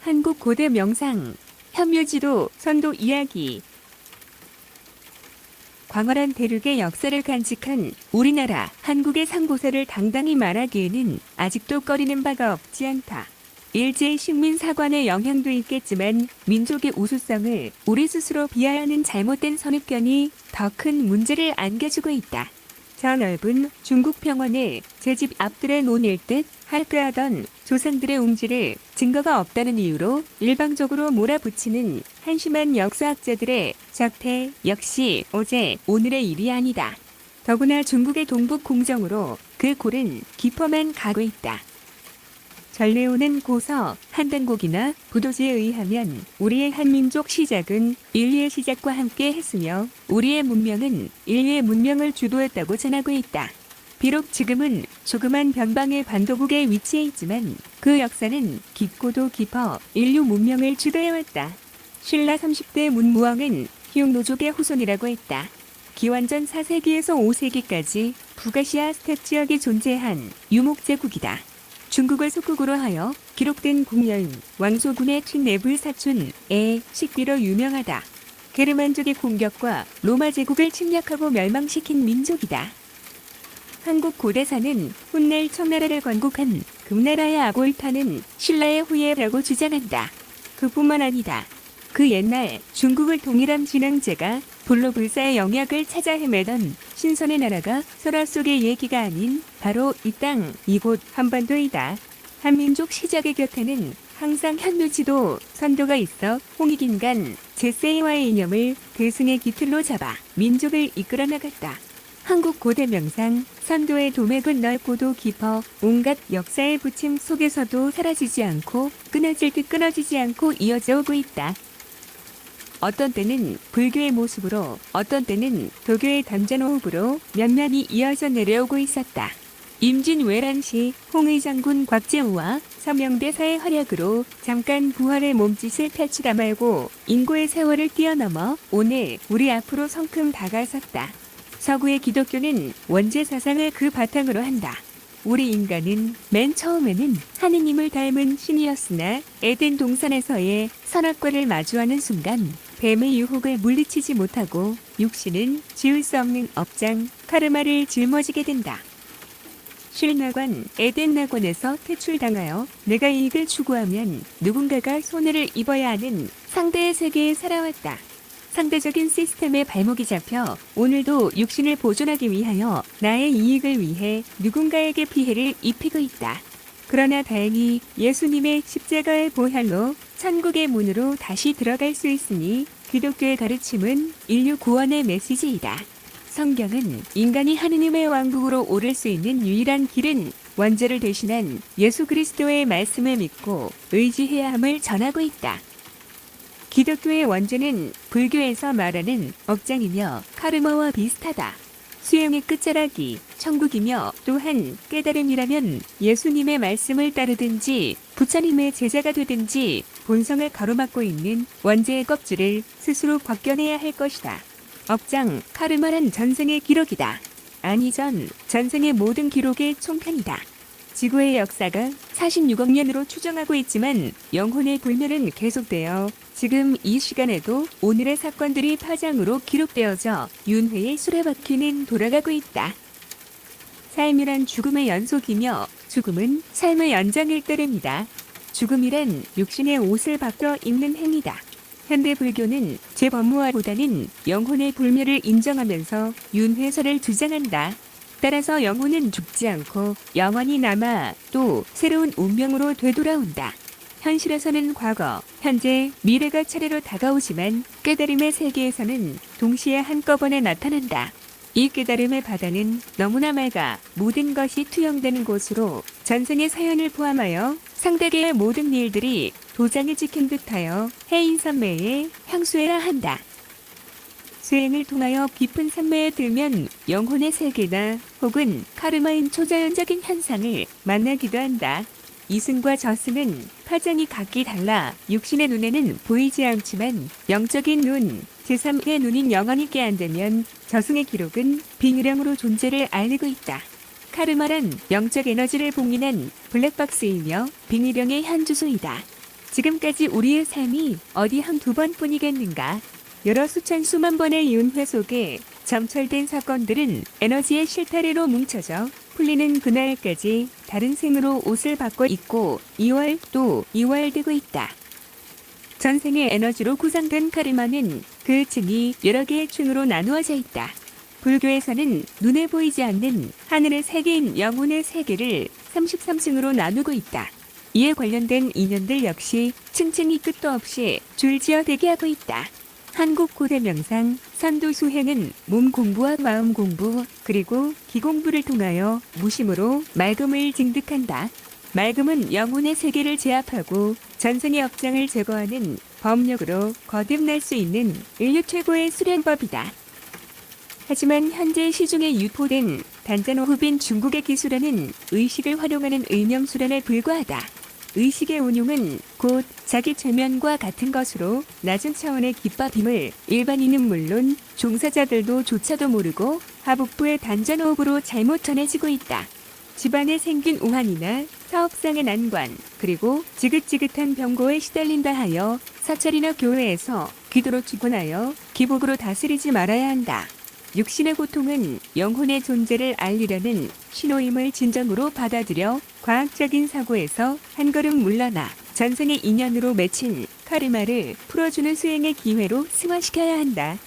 한국 고대 명상, 현묘지도 선도 이야기. 광활한 대륙의 역사를 간직한 우리나라 한국의 상고사를 당당히 말하기에는 아직도 꺼리는 바가 없지 않다. 일제의 식민 사관의 영향도 있겠지만 민족의 우수성을 우리 스스로 비하하는 잘못된 선입견이 더 큰 문제를 안겨주고 있다. 저 넓은 중국 평원에 제 집 앞들에 논일 듯 할크하던 조상들의 웅지를 증거가 없다는 이유로 일방적으로 몰아붙이는 한심한 역사학자들의 작태 역시 어제 오늘의 일이 아니다. 더구나 중국의 동북 공정으로 그 골은 깊어만 가고 있다. 전래오는 고서 한단곡이나 부도지에 의하면 우리의 한민족 시작은 인류의 시작과 함께 했으며 우리의 문명은 인류의 문명을 주도했다고 전하고 있다. 비록 지금은 조그만 변방의 반도국에 위치해 있지만 그 역사는 깊고도 깊어 인류 문명을 주도해왔다. 신라 30대 문무왕은 희웅노족의 후손이라고 했다. 기원전 4세기에서 5세기까지 북아시아 스텝 지역에 존재한 유목제국이다. 중국을 속국으로 하여 기록된 공여인 왕소군의 친내불 사촌의 식비로 유명하다. 게르만족의 공격과 로마 제국을 침략하고 멸망시킨 민족이다. 한국 고대사는 훗날 청나라를 건국한 금나라의 아골타는 신라의 후예라고 주장한다. 그뿐만 아니다. 그 옛날 중국을 동일함 진앙제가 불로 불사의 영약을 찾아 헤매던 신선의 나라가 설화 속의 얘기가 아닌 바로 이 땅 이곳 한반도이다. 한민족 시작의 곁에는 항상 현묘지도 선도가 있어 홍익인간 제세이와의 이념을 대승의 기틀로 잡아 민족을 이끌어 나갔다. 한국 고대 명상 선도의 도맥은 넓고도 깊어 온갖 역사의 부침 속에서도 사라지지 않고 끊어질 듯 끊어지지 않고 이어져 오고 있다. 어떤 때는 불교의 모습으로 어떤 때는 도교의 담자노흡으로 면면이 이어져 내려오고 있었다. 임진 외란시 홍의 장군 곽재우와 서명대사의 활약으로 잠깐 부활의 몸짓을 펼치다 말고 인고의 세월을 뛰어넘어 오늘 우리 앞으로 성큼 다가섰다. 서구의 기독교는 원죄 사상을 그 바탕으로 한다. 우리 인간은 맨 처음에는 하느님을 닮은 신이었으나 에덴 동산에서의 선악과를 마주하는 순간 뱀의 유혹을 물리치지 못하고 육신은 지울 수 없는 업장 카르마를 짊어지게 된다. 실나관 에덴 낙원에서 퇴출당하여 내가 이익을 추구하면 누군가가 손해를 입어야 하는 상대의 세계에 살아왔다. 상대적인 시스템에 발목이 잡혀 오늘도 육신을 보존하기 위하여 나의 이익을 위해 누군가에게 피해를 입히고 있다. 그러나 다행히 예수님의 십자가의 보혈로 천국의 문으로 다시 들어갈 수 있으니 기독교의 가르침은 인류 구원의 메시지이다. 성경은 인간이 하느님의 왕국으로 오를 수 있는 유일한 길은 원죄를 대신한 예수 그리스도의 말씀을 믿고 의지해야 함을 전하고 있다. 기독교의 원죄는 불교에서 말하는 억장이며 카르마와 비슷하다. 수행의 끝자락이 천국이며 또한 깨달음이라면 예수님의 말씀을 따르든지 부처님의 제자가 되든지 본성을 가로막고 있는 원죄의 껍질을 스스로 벗겨내야 할 것이다. 억장 카르마란 전생의 기록이다. 아니전 전생의 모든 기록의 총편이다. 지구의 역사가 46억 년으로 추정하고 있지만 영혼의 불멸은 계속되어 지금 이 시간에도 오늘의 사건들이 파장으로 기록되어져 윤회의 수레바퀴는 돌아가고 있다. 삶이란 죽음의 연속이며 죽음은 삶의 연장일 따름이다. 죽음이란 육신의 옷을 바꿔 입는 행위다. 현대 불교는 재범무화보다는 영혼의 불멸을 인정하면서 윤회설을 주장한다. 따라서 영혼은 죽지 않고 영원히 남아 또 새로운 운명으로 되돌아온다. 현실에서는 과거, 현재, 미래가 차례로 다가오지만 깨달음의 세계에서는 동시에 한꺼번에 나타난다. 이 깨달음의 바다는 너무나 맑아 모든 것이 투영되는 곳으로 전생의 사연을 포함하여 상대계의 모든 일들이 도장에 찍힌 듯하여 해인 선매에 향수해야 한다. 수행을 통하여 깊은 산매에 들면 영혼의 세계나 혹은 카르마인 초자연적인 현상을 만나기도 한다. 이승과 저승은 파장이 각기 달라 육신의 눈에는 보이지 않지만 영적인 눈, 제3의 눈인 영원히 깨안되면 저승의 기록은 빙의령으로 존재를 알리고 있다. 카르마란 영적 에너지를 봉인한 블랙박스이며 빙의령의 현주소이다. 지금까지 우리의 삶이 어디 한 두 번뿐이겠는가? 여러 수천 수만 번의 윤회 속에 점철된 사건들은 에너지의 실타래로 뭉쳐져 풀리는 그날까지 다른 생으로 옷을 바꿔 입고 이월 또 이월되고 있다. 전생의 에너지로 구성된 카르마는 그 층이 여러 개의 층으로 나누어져 있다. 불교에서는 눈에 보이지 않는 하늘의 세계인 영혼의 세계를 33층으로 나누고 있다. 이에 관련된 인연들 역시 층층이 끝도 없이 줄지어 대기하고 있다. 한국 고대 명상 선도수행은 몸 공부와 마음 공부 그리고 기공부를 통하여 무심으로 맑음을 증득한다. 맑음은 영혼의 세계를 제압하고 전생의 업장을 제거하는 법력으로 거듭날 수 있는 인류 최고의 수련법이다. 하지만 현재 시중에 유포된 단자노 흡인 중국의 기술에는 의식을 활용하는 의명 수련에 불과하다. 의식의 운용은 곧 자기 최면과 같은 것으로 낮은 차원의 기법임을 일반인은 물론 종사자들도 조차도 모르고 하복부의 단전호흡으로 잘못 전해지고 있다. 집안에 생긴 우환이나 사업상의 난관, 그리고 지긋지긋한 병고에 시달린다 하여 사찰이나 교회에서 기도로 주관하여 기복으로 다스리지 말아야 한다. 육신의 고통은 영혼의 존재를 알리려는 신호임을 진정으로 받아들여 과학적인 사고에서 한 걸음 물러나 전생의 인연으로 맺힌 카르마를 풀어주는 수행의 기회로 승화시켜야 한다.